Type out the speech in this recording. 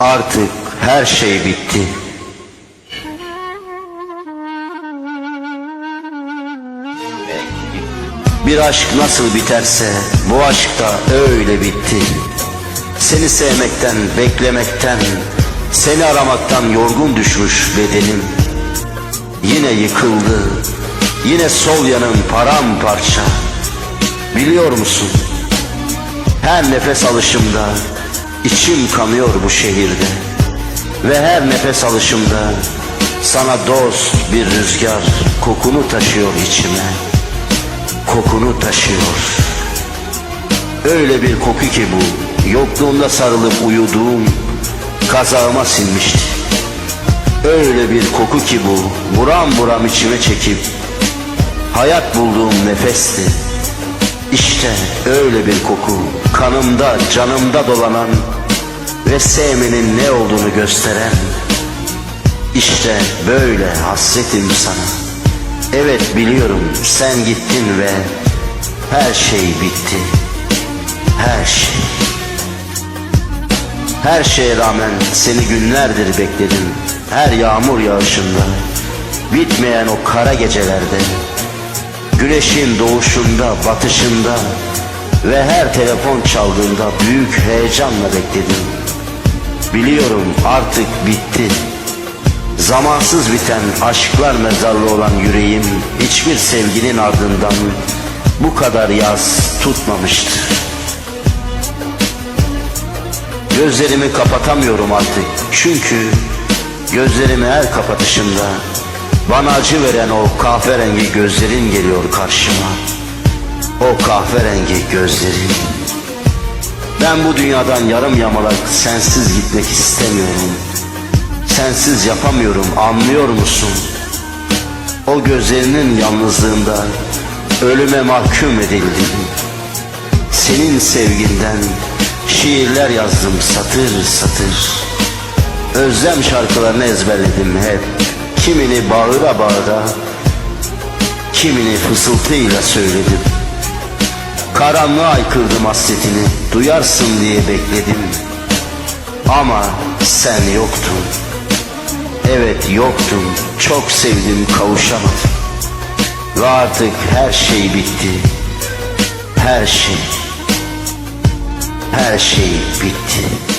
Artık her şey bitti. Bir aşk nasıl biterse bu aşk da öyle bitti. Seni sevmekten, beklemekten, seni aramaktan yorgun düşmüş bedenim. Yine yıkıldı, yine sol yanım paramparça. Biliyor musun? Her nefes alışımda içim kanıyor bu şehirde. Ve her nefes alışımda sana dost bir rüzgar kokunu taşıyor içime. Kokunu taşıyor. Öyle bir koku ki bu yokluğunda sarılıp uyuduğum kazağıma sinmişti. Öyle bir koku ki bu buram buram içime çekip hayat bulduğum nefesti. İşte öyle bir koku kanımda canımda dolanan ve sevmenin ne olduğunu gösteren. İşte böyle hasretim sana. Evet biliyorum sen gittin ve her şey bitti. Her şey. Her şeye rağmen seni günlerdir bekledim Her yağmur yağışında. Bitmeyen o kara gecelerde Güneşin doğuşunda, batışında ve her telefon çaldığında büyük heyecanla bekledim. Biliyorum artık bitti. Zamansız biten aşklar mezarlı olan yüreğim hiçbir sevginin ardından bu kadar yaz tutmamıştır. Gözlerimi kapatamıyorum artık çünkü gözlerimi her kapatışımda bana acı veren o kahverengi gözlerin geliyor karşıma. O kahverengi gözlerin. Ben bu dünyadan yarım yamalak sensiz gitmek istemiyorum. Sensiz yapamıyorum anlıyor musun? O gözlerinin yalnızlığında ölüme mahkum edildim. Senin sevginden şiirler yazdım satır satır. Özlem şarkılarını ezberledim hep. Kimini bağıra bağıra, kimini fısıltıyla söyledim. Karanlığa aykırdım hasretini, duyarsın diye bekledim. Ama sen yoktun. Evet yoktun, çok sevdim kavuşamadım. Ve artık her şey bitti. Her şey, her şey bitti.